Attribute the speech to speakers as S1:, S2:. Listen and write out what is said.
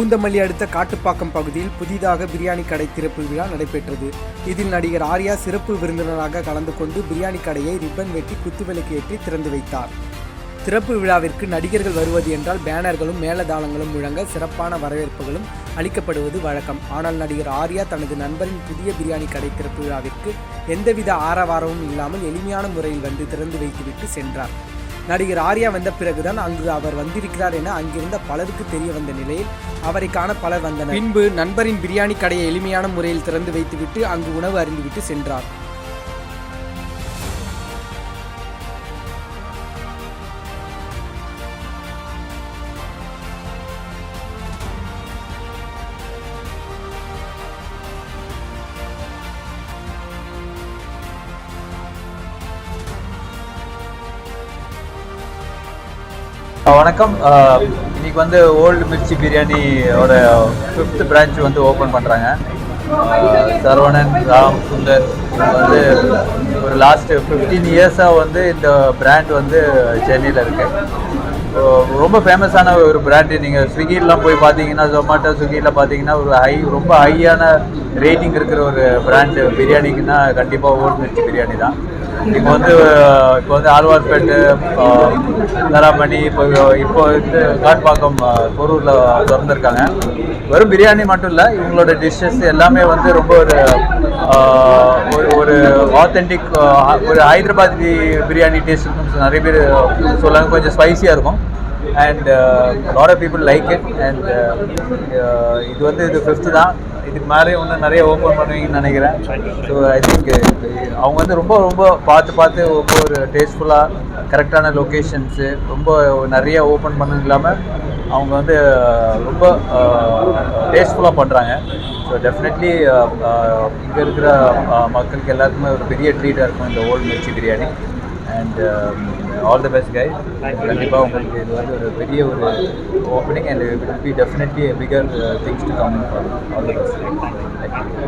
S1: பூந்தமல்லி அடுத்த காட்டுப்பாக்கம் பகுதியில் புதிதாக பிரியாணி கடை திறப்பு விழா நடைபெற்றது. இதில் நடிகர் ஆர்யா சிறப்பு விருந்தினராக கலந்து கொண்டு பிரியாணி கடையை ரிப்பன் வெட்டி குத்துவிளக்கு ஏற்றி திறந்து வைத்தார். திறப்பு விழாவிற்கு நடிகர்கள் வருவது என்றால் பேனர்களும் மேலதாளங்களும் முழங்க சிறப்பான வரவேற்புகளும் அளிக்கப்படுவது வழக்கம். ஆனால் நடிகர் ஆர்யா தனது நண்பரின் புதிய பிரியாணி கடை திறப்பு விழாவிற்கு எந்தவித ஆரவாரமும் இல்லாமல் எளிமையான முறையில் வந்து திறந்து வைத்துவிட்டு சென்றார். நடிகர் ஆர்யா வந்த பிறகுதான் அங்கு அவர் வந்திருக்கிறார் என அங்கிருந்த பலருக்கு தெரிய வந்த நிலையில் அவரை காண பலர் வந்தனர். பின்பு நண்பரின் பிரியாணி கடையை எளிமையான முறையில் திறந்து வைத்துவிட்டு அங்கு உணவு அறிந்துவிட்டு சென்றார்.
S2: வணக்கம். இன்னைக்கு வந்து ஓல்டு மிர்ச்சி பிரியாணியோட ஃபிஃப்த் பிரான்ச் வந்து ஓப்பன் பண்ணுறாங்க சரவணன் ராம் சுந்தர் வந்து ஒரு லாஸ்ட் ஃபிஃப்டீன் இயர்ஸாக வந்து இந்த பிராண்ட் வந்து சென்னையில் இருக்கு. ரொம்ப ஃபேமஸான ஒரு பிராண்டு நீங்கள் ஸ்விக்கிலாம் போய் பார்த்தீங்கன்னா ஜொமேட்டோ ஸ்விக்கியில் பார்த்தீங்கன்னா ஒரு ஹை ரொம்ப ஹையான ரேட்டிங் இருக்கிற ஒரு பிராண்டு பிரியாணிக்குன்னா கண்டிப்பாக ஓல்டு மிர்ச்சி பிரியாணி தான். இப்போ வந்து இப்போ வந்து ஆழ்வார்பேட்டு தராமணி இப்போ இப்போ வந்து காட்பாக்கம் அஹ், திறந்துருக்காங்க. வெறும் பிரியாணி மட்டும் இல்லை இவங்களோட டிஷ்ஷஸ் எல்லாமே வந்து ரொம்ப ஒரு ஒரு ஒரு ஆத்தென்டிக் ஒரு ஹைதராபாத் பிரியாணி டேஸ்ட் நிறைய பேர் சொல்லுவாங்க. கொஞ்சம் ஸ்பைசியாக இருக்கும். And lot of people like it and இது வந்து இது ஃபிஃப்த்து தான். இதுக்கு மேலே இன்னும் நிறைய ஓப்பன் பண்ணுவீங்கன்னு நினைக்கிறேன். ஸோ ஐ திங்க் அவங்க வந்து ரொம்ப ரொம்ப பார்த்து பார்த்து ரொம்ப ஒரு டேஸ்ட்ஃபுல்லாக கரெக்டான லொக்கேஷன்ஸு ரொம்ப நிறைய ஓப்பன் பண்ணது இல்லாமல் அவங்க வந்து uh, ரொம்ப டேஸ்ட்ஃபுல்லாக பண்ணுறாங்க ஸோ டெஃபினெட்லி இங்கே இருக்கிற uh, மக்களுக்கு எல்லாருக்குமே ஒரு பெரிய ட்ரீட்டாக இருக்கும் இந்த old Mirchi biryani and all the best guy கண்டிப்பாக உங்களுக்கு இது வந்து ஒரு பெரிய ஒரு opening and it be definitely bigger things to come all the best